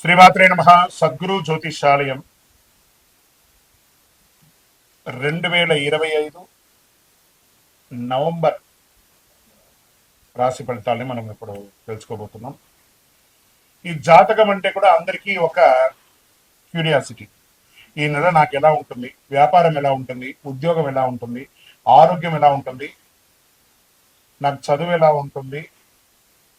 శ్రీమాత్రే నమ. సద్గురు జ్యోతిషాలయం. రెండు వేల ఇరవై ఐదు నవంబర్ రాశి ఫలితాలని మనం ఇప్పుడు తెలుసుకోబోతున్నాం. ఈ జాతకం అంటే కూడా అందరికీ ఒక క్యూరియాసిటీ. ఈ నెల నాకు ఎలా ఉంటుంది? వ్యాపారం ఎలా ఉంటుంది? ఉద్యోగం ఎలా ఉంటుంది? ఆరోగ్యం ఎలా ఉంటుంది? నాకు చదువు ఎలా ఉంటుంది?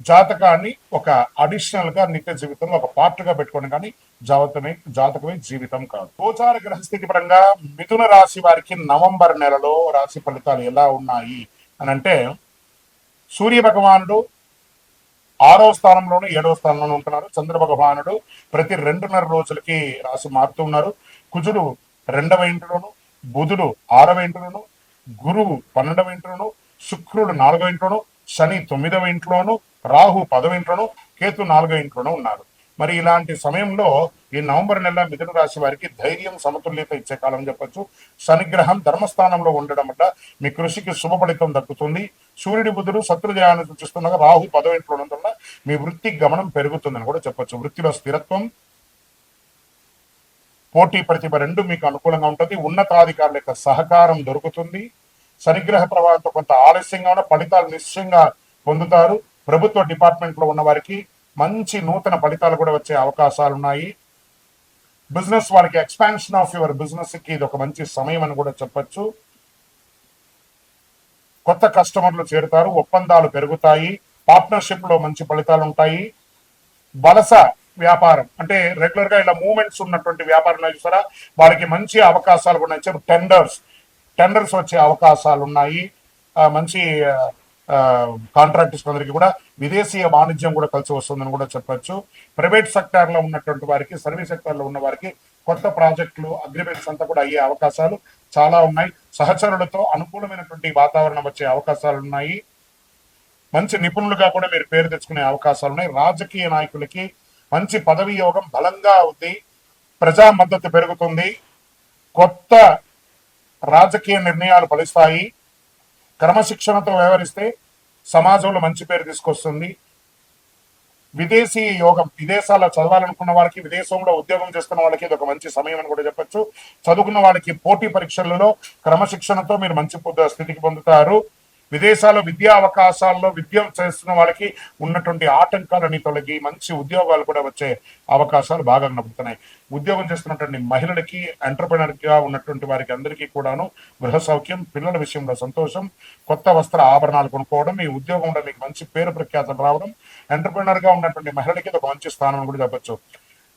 జాతకాన్ని ఒక అడిషనల్గా నిత్య జీవితంలో ఒక పార్ట్గా పెట్టుకోండి కానీ జాతకమే జాతకమే జీవితం కాదు. గోచార గ్రహస్థితి పరంగా మిథున రాశి వారికి నవంబర్ నెలలో రాశి ఫలితాలు ఎలా ఉన్నాయి అని అంటే సూర్య భగవానుడు ఆరో స్థానంలోను ఏడవ స్థానంలోనూ ఉంటున్నారు. చంద్ర భగవానుడు ప్రతి రెండున్నర రోజులకి రాశి మారుతూ ఉన్నారు. కుజుడు రెండవ ఇంటిలోను బుధుడు ఆరవ ఇంటిలోను గురువు పన్నెండవ ఇంట్లోను శుక్రుడు నాలుగవ ఇంట్లోను శని తొమ్మిదవ ఇంట్లోను రాహు పదవ ఇంట్లోను కేతు నాలుగవ ఇంట్లోనూ ఉన్నారు. మరి ఇలాంటి సమయంలో ఈ నవంబర్ నెల మిథున రాశి వారికి ధైర్యం సమతుల్యత ఇచ్చే కాలం చెప్పొచ్చు. శనిగ్రహం ధర్మస్థానంలో ఉండడం వల్ల మీ కృషికి శుభ ఫలితం దక్కుతుంది. సూర్యుడి బుధుడు శత్రుజయాన్ని సూచిస్తుండగా రాహు పదవ ఇంట్లో ఉండడం వల్ల మీ వృత్తి గమనం పెరుగుతుందని కూడా చెప్పొచ్చు. వృత్తిలో స్థిరత్వం పోటీ ప్రతిభ రెండు మీకు అనుకూలంగా ఉంటుంది. ఉన్నతాధికారుల యొక్క సహకారం దొరుకుతుంది. శనిగ్రహ ప్రభావంతో కొంత ఆలస్యంగా ఉన్న ఫలితాలు నిశ్చయంగా పొందుతారు. ప్రభుత్వ డిపార్ట్మెంట్లో ఉన్న వారికి మంచి నూతన ఫలితాలు కూడా వచ్చే అవకాశాలు ఉన్నాయి బిజినెస్ వాళ్ళకి ఎక్స్పాన్షన్ ఆఫ్ యువర్ బిజినెస్కి ఇది ఒక మంచి సమయం అని కూడా చెప్పచ్చు. కొత్త కస్టమర్లు చేరుతారు ఒప్పందాలు పెరుగుతాయి పార్ట్నర్షిప్లో మంచి ఫలితాలు ఉంటాయి. వలస వ్యాపారం అంటే రెగ్యులర్గా ఇలా మూమెంట్స్ ఉన్నటువంటి వ్యాపారంలో చూసారా? వాళ్ళకి మంచి అవకాశాలు కూడా టెండర్స్ టెండర్స్ వచ్చే అవకాశాలు ఉన్నాయి ఆ, మంచి కాంట్రాక్టర్స్ కొందరికి కూడా విదేశీయ వాణిజ్యం కూడా కలిసి వస్తుందని కూడా చెప్పొచ్చు. ప్రైవేట్ సెక్టార్లో ఉన్నటువంటి వారికి సర్వీస్ సెక్టార్లో ఉన్న వారికి కొత్త ప్రాజెక్టులు అగ్రిమెంట్స్ అంతా కూడా అయ్యే అవకాశాలు చాలా ఉన్నాయి. సహచరులతో అనుకూలమైనటువంటి వాతావరణం వచ్చే అవకాశాలు ఉన్నాయి మంచి నిపుణులుగా కూడా మీరు పేరు తెచ్చుకునే అవకాశాలు ఉన్నాయి రాజకీయ నాయకులకి మంచి పదవి యోగం బలంగా ఉంది. ప్రజా మద్దతు పెరుగుతుంది. కొత్త రాజకీయ నిర్ణయాలు ఫలిస్తాయి. క్రమశిక్షణతో వ్యవహరిస్తే సమాజంలో మంచి పేరు తీసుకొస్తుంది. విదేశీ యోగం విదేశాల్లో చదవాలనుకున్న వాళ్ళకి విదేశంలో ఉద్యోగం చేస్తున్న వాళ్ళకి ఇది ఒక మంచి సమయం అని కూడా చెప్పొచ్చు. చదువుకున్న వాళ్ళకి పోటీ పరీక్షలలో క్రమశిక్షణతో మీరు మంచి స్థితికి పొందుతారు. విదేశాల్లో విద్యా అవకాశాల్లో విద్య చేస్తున్న వాళ్ళకి ఉన్నటువంటి ఆటంకాలని తొలగి మంచి ఉద్యోగాలు కూడా వచ్చే అవకాశాలు బాగా కనబడుతున్నాయి. ఉద్యోగం చేస్తున్నటువంటి మహిళలకి ఎంటర్ప్రినర్గా ఉన్నటువంటి వారికి అందరికీ కూడాను గృహ సౌఖ్యం పిల్లల విషయంలో సంతోషం కొత్త వస్త్ర ఆభరణాలు కొనుక్కోవడం ఈ ఉద్యోగంలో మీకు మంచి పేరు ప్రఖ్యాతలు రావడం ఎంటర్ప్రినర్గా ఉన్నటువంటి మహిళలకి ఒక మంచి స్థానం కూడా చెప్పొచ్చు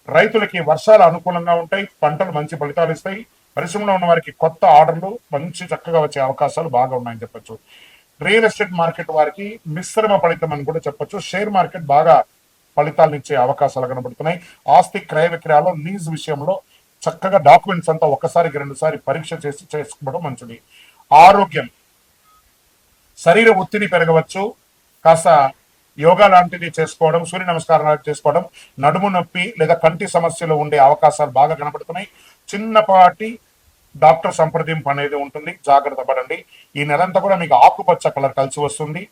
రైతులకి వర్షాలు అనుకూలంగా ఉంటాయి పంటలు మంచి ఫలితాలు ఇస్తాయి. పరిశ్రమలో ఉన్న వారికి కొత్త ఆర్డర్లు మంచి చక్కగా వచ్చే అవకాశాలు బాగా ఉన్నాయని చెప్పొచ్చు. రియల్ ఎస్టేట్ మార్కెట్ వారికి మిశ్రమ ఫలితం అని కూడా చెప్పొచ్చు. షేర్ మార్కెట్ బాగా ఫలితాలను ఇచ్చే అవకాశాలు కనబడుతున్నాయి. ఆస్తి క్రయ విక్రయాలు లీజ్ విషయంలో చక్కగా డాక్యుమెంట్స్ అంతా ఒకసారికి రెండుసారి పరీక్ష చేసి చేసుకోవడం మంచిది. ఆరోగ్యం. శరీర ఒత్తిడి పెరగవచ్చు. కాస్త యోగా లాంటిది చేసుకోవడం సూర్య నమస్కారం లాంటివి చేసుకోవడం నడుము నొప్పి లేదా కంటి సమస్యలు ఉండే అవకాశాలు బాగా కనబడుతున్నాయి. చిన్నపాటి డాక్టర్ సంప్రదింపు అనేది ఉంటుంది. జాగ్రత్త పడండి. ఈ నెలంతా కూడా మీకు ఆకుపచ్చ కలర్ కలిసి వస్తుంది.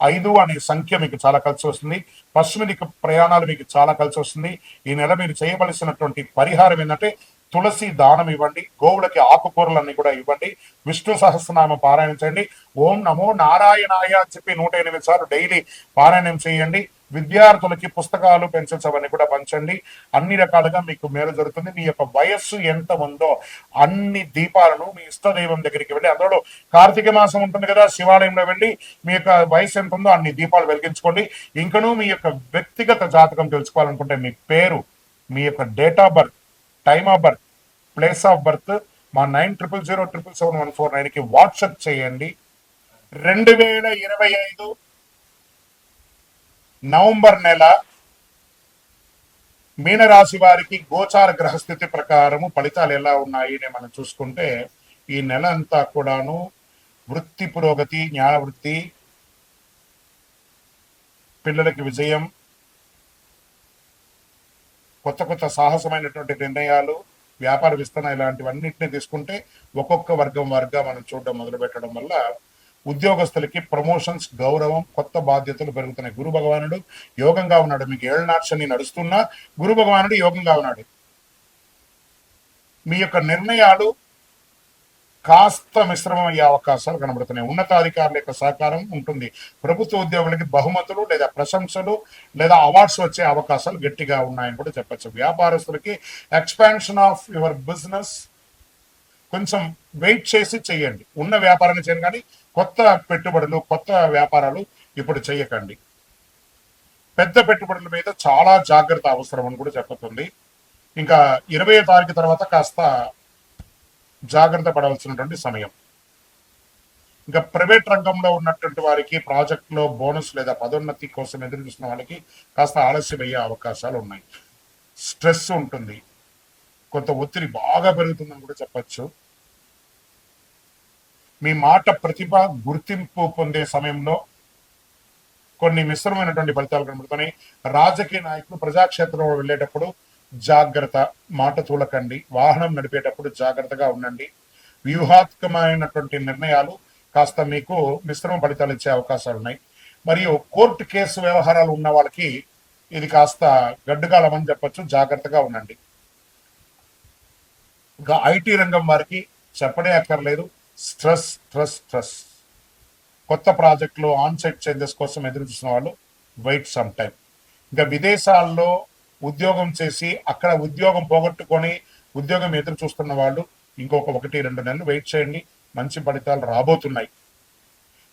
ఐదు అనే సంఖ్య మీకు చాలా కలిసి వస్తుంది. పశ్చిమ దిక్కు ప్రయాణాలు మీకు చాలా కలిసి వస్తుంది. ఈ నెల మీరు చేయవలసినటువంటి పరిహారం ఏంటంటే తులసి దానం ఇవ్వండి. గోవులకి ఆకుకూరలన్నీ కూడా ఇవ్వండి. విష్ణు సహస్రనామ పారాయణం చేయండి. ఓం నమో నారాయణాయ అని చెప్పి నూట ఎనిమిది సార్లు డైలీ పారాయణం చేయండి. విద్యార్థులకి పుస్తకాలు పెన్సిల్స్ అవన్నీ కూడా పంచండి. అన్ని రకాలుగా మీకు మేలు జరుగుతుంది. మీ యొక్క వయస్సు ఎంత ఉందో అన్ని దీపాలను మీ ఇష్ట దైవం దగ్గరికి వెళ్ళి అందులో కార్తీక మాసం ఉంటుంది కదా శివాలయంలో వెళ్ళి మీ యొక్క వయసు ఎంత ఉందో అన్ని దీపాలు వెలిగించుకోండి. ఇంకనూ మీ యొక్క వ్యక్తిగత జాతకం తెలుసుకోవాలనుకుంటే మీ పేరు మీ యొక్క date of birth time of birth place of birth మా nine triple zero triple seven one four నైన్కి వాట్సాప్ చేయండి. రెండు వేల ఇరవై ఐదు నవంబర్ నెల మీనరాశి వారికి గోచార గ్రహస్థితి ప్రకారము ఫలితాలు ఎలా ఉన్నాయి అని మనం చూసుకుంటే ఈ నెల అంతా కూడాను వృత్తి పురోగతి న్యాయ వృత్తి పిల్లలకి విజయం కొత్త కొత్త సాహసమైనటువంటి నిర్ణయాలు వ్యాపార విస్తరణ ఇలాంటివన్నింటినీ తీసుకుంటే ఒక్కొక్క వర్గం వర్గా మనం చూడడం మొదలు పెట్టడం వల్ల ఉద్యోగస్తులకి ప్రమోషన్స్ గౌరవం కొత్త బాధ్యతలు పెరుగుతున్నాయి. గురు భగవానుడు యోగంగా ఉన్నాడు. మీకు ఏళ్ళ శని నడుస్తున్నా గురు భగవానుడు యోగంగా ఉన్నాడు. మీ యొక్క నిర్ణయాలు కాస్త మిశ్రమం అయ్యే అవకాశాలు కనబడుతున్నాయి. ఉన్నతాధికారుల యొక్క సహకారం ఉంటుంది. ప్రభుత్వ ఉద్యోగులకి బహుమతులు లేదా ప్రశంసలు లేదా అవార్డ్స్ వచ్చే అవకాశాలు గట్టిగా ఉన్నాయని కూడా చెప్పచ్చు. వ్యాపారస్తులకి ఎక్స్పాన్షన్ ఆఫ్ యువర్ బిజినెస్ కొంచెం వెయిట్ చేసి చేయండి ఉన్న వ్యాపారాన్ని చేయండి కానీ కొత్త పెట్టుబడులు కొత్త వ్యాపారాలు ఇప్పుడు చేయకండి పెద్ద పెట్టుబడుల మీద చాలా జాగ్రత్త అవసరం అని కూడా చెప్పుతుంది. ఇంకా ఇరవై తారీఖు తర్వాత కాస్త జాగ్రత్త పడవలసినటువంటి సమయం. ఇంకా ప్రైవేట్ రంగంలో ఉన్నటువంటి వారికి ప్రాజెక్టులో బోనస్ లేదా పదోన్నతి కోసం ఎదురు చూసిన వాళ్ళకి కాస్త ఆలస్యం అయ్యే అవకాశాలు ఉన్నాయి. స్ట్రెస్ ఉంటుంది. కొంత ఒత్తిడి బాగా పెరుగుతుందని కూడా చెప్పచ్చు. మీ మాట ప్రతిభ గుర్తింపు పొందే సమయంలో కొన్ని మిశ్రమైనటువంటి ఫలితాలు కనబడుతున్నాయి. రాజకీయ నాయకులు ప్రజాక్షేత్రంలో వెళ్ళేటప్పుడు జాగ్రత్త మాట తూలకండి. వాహనం నడిపేటప్పుడు జాగ్రత్తగా ఉండండి. వ్యూహాత్మకమైనటువంటి నిర్ణయాలు కాస్త మీకు మిశ్రమ ఫలితాలు ఇచ్చే అవకాశాలు ఉన్నాయి. మరియు కోర్టు కేసు వ్యవహారాలు ఉన్న వాళ్ళకి ఇది కాస్త గడ్డుకాలం చెప్పచ్చు చెప్పొచ్చు. జాగ్రత్తగా ఉండండి. ఇంకా ఐటీ రంగం వారికి చెప్పడే అక్కర్లేదు. Stress stress stress. కొత్త ప్రాజెక్టులు ఆన్సెట్ చేంజెస్ కోసం ఎదురు చూసిన వాళ్ళు వెయిట్ సమ్ టైం ఇంకా విదేశాల్లో ఉద్యోగం చేసి అక్కడ ఉద్యోగం పోగొట్టుకొని ఉద్యోగం ఎదురు చూస్తున్న వాళ్ళు ఇంకొక ఒకటి రెండు నెలలు వెయిట్ చేయండి. మంచి ఫలితాలు రాబోతున్నాయి.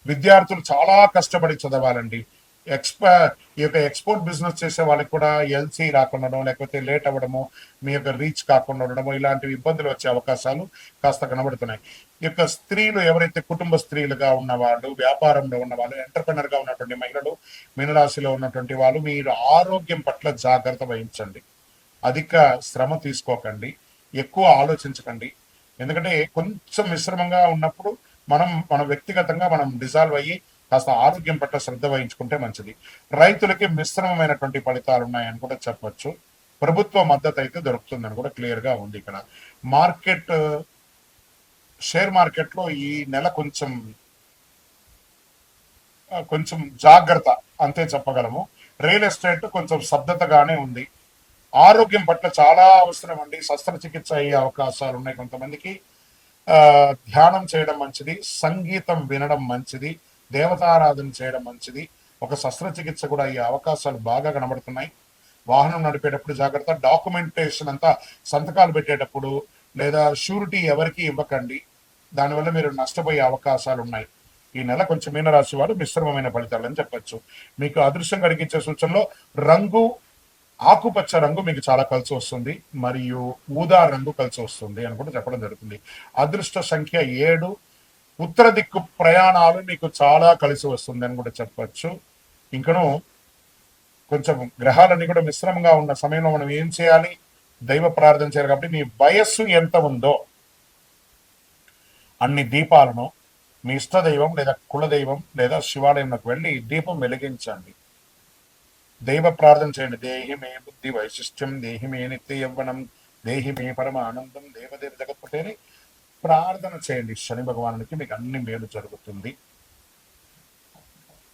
విద్యార్థులు చాలా కష్టపడి చదవాలండి. ఎక్స్పా ఈ యొక్క ఎక్స్పోర్ట్ బిజినెస్ చేసే వాళ్ళకి కూడా ఎల్సీ రాకుండా లేకపోతే లేట్ అవ్వడము మీ యొక్క రీచ్ కాకుండా ఉండడము ఇలాంటివి ఇబ్బందులు వచ్చే అవకాశాలు కాస్త కనబడుతున్నాయి. ఈ యొక్క స్త్రీలు ఎవరైతే కుటుంబ స్త్రీలుగా ఉన్నవాళ్ళు వ్యాపారంలో ఉన్న వాళ్ళు ఉన్నటువంటి మహిళలు మీనరాశిలో ఉన్నటువంటి వాళ్ళు మీరు ఆరోగ్యం పట్ల జాగ్రత్త వహించండి. అధిక శ్రమ తీసుకోకండి. ఎక్కువ ఆలోచించకండి. ఎందుకంటే కొంచెం మిశ్రమంగా ఉన్నప్పుడు మనం మన వ్యక్తిగతంగా మనం డిజాల్వ్ అయ్యి కాస్త ఆరోగ్యం పట్ల శ్రద్ధ వహించుకుంటే మంచిది. రైతులకి మిశ్రమమైనటువంటి ఫలితాలు ఉన్నాయని కూడా చెప్పొచ్చు. ప్రభుత్వ మద్దతు అయితే దొరుకుతుందని కూడా క్లియర్గా ఉంది ఇక్కడ. మార్కెట్ షేర్ మార్కెట్లో ఈ నెల కొంచెం కొంచెం జాగ్రత్త అంతే చెప్పగలము. రియల్ ఎస్టేట్ కొంచెం శబ్దతగానే ఉంది. ఆరోగ్యం పట్ల చాలా అవసరం అండి. శస్త్రచికిత్స అయ్యే అవకాశాలు ఉన్నాయి కొంతమందికి. ధ్యానం చేయడం మంచిది. సంగీతం వినడం మంచిది. దేవతారాధన చేయడం మంచిది. ఒక శస్త్రచికిత్స కూడా అయ్యే అవకాశాలు బాగా కనబడుతున్నాయి. వాహనం నడిపేటప్పుడు జాగ్రత్త డాక్యుమెంటేషన్ అంతా సంతకాలు పెట్టేటప్పుడు లేదా షూరిటీ ఎవరికి ఇవ్వకండి. దానివల్ల మీరు నష్టపోయే అవకాశాలు ఉన్నాయి. ఈ నెల కొంచెం మీనరాశి వారు మిశ్రమమైన ఫలితాలు అని చెప్పొచ్చు. మీకు అదృశ్యం కలిగించే సూచనలో రంగు ఆకుపచ్చ రంగు మీకు చాలా కలిసి వస్తుంది. మరియు ఊదా రంగు కలిసి వస్తుంది అని కూడా చెప్పడం జరుగుతుంది. అదృష్ట సంఖ్య ఏడు ఉత్తర దిక్కు ప్రయాణాలు మీకు చాలా కలిసి వస్తుంది అని కూడా చెప్పొచ్చు. ఇంకను కొంచెం గ్రహాలన్నీ కూడా మిశ్రమంగా ఉన్న సమయంలో మనం ఏం చేయాలి? దైవ ప్రార్థన చేయాలి కాబట్టి మీ వయస్సు ఎంత ఉందో అన్ని దీపాలను మీ ఇష్ట దైవం లేదా కులదైవం లేదా శివాలయంలోకి వెళ్ళి దీపం వెలిగించండి. దైవ ప్రార్థన చేయండి. దేహిమే బుద్ధి వైశిష్ట్యం దేహిమే నిత్య యవ్వనం దేహిమే పరమ ఆనందం దేవదేవ జగత్పతి ప్రార్థన చేయండి శని భగవానునికి. మీకు అన్ని మేలు జరుగుతుంది.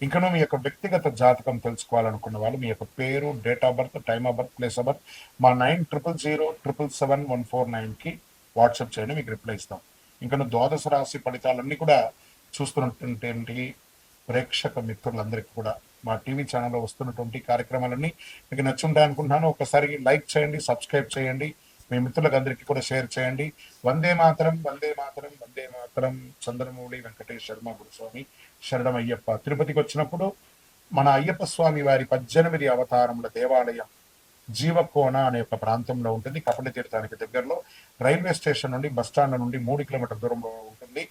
ఇంకనూ మీ యొక్క వ్యక్తిగత జాతకం తెలుసుకోవాలనుకున్న వాళ్ళు మీ యొక్క పేరు date of birth time of birth place of birth మా nine triple zero triple seven one four నైన్కి వాట్సాప్ చేయండి మీకు రిప్లై ఇస్తాం. ఇంకా ద్వాదశ రాశి ఫలితాలన్నీ కూడా చూస్తున్నటువంటి ప్రేక్షక మిత్రులందరికీ కూడా మా టీవీ ఛానల్లో వస్తున్నటువంటి కార్యక్రమాలన్నీ మీకు నచ్చుంటాయి అనుకుంటున్నాను ఒకసారి లైక్ చేయండి సబ్స్క్రైబ్ చేయండి. మీ మిత్రులకందరికీ కూడా షేర్ చేయండి. వందే మాతరం వందే మాతరం వందే మాతరం. చంద్రమౌళి వెంకటేష్ శర్మ గురుస్వామి శరణం అయ్యప్ప. తిరుపతికి వచ్చినప్పుడు మన అయ్యప్ప స్వామి వారి పద్దెనిమిది అవతారముల దేవాలయం జీవకోన అనే ఒక ప్రాంతంలో ఉంటుంది. కపలి తీర్థానికి దగ్గరలో రైల్వే స్టేషన్ నుండి బస్ స్టాండ్ నుండి మూడు కిలోమీటర్ దూరంలో ఉంటుంది.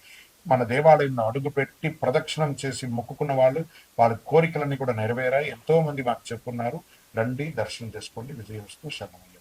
మన దేవాలయంలో అడుగుపెట్టి ప్రదక్షిణం చేసి మొక్కుకున్న వాళ్ళు వాళ్ళ కోరికలన్నీ కూడా నెరవేరాయి. ఎంతో మంది మాకు చెప్పున్నారు. రండి దర్శనం చేసుకోండి. విజయవస్తు శరణమయ్య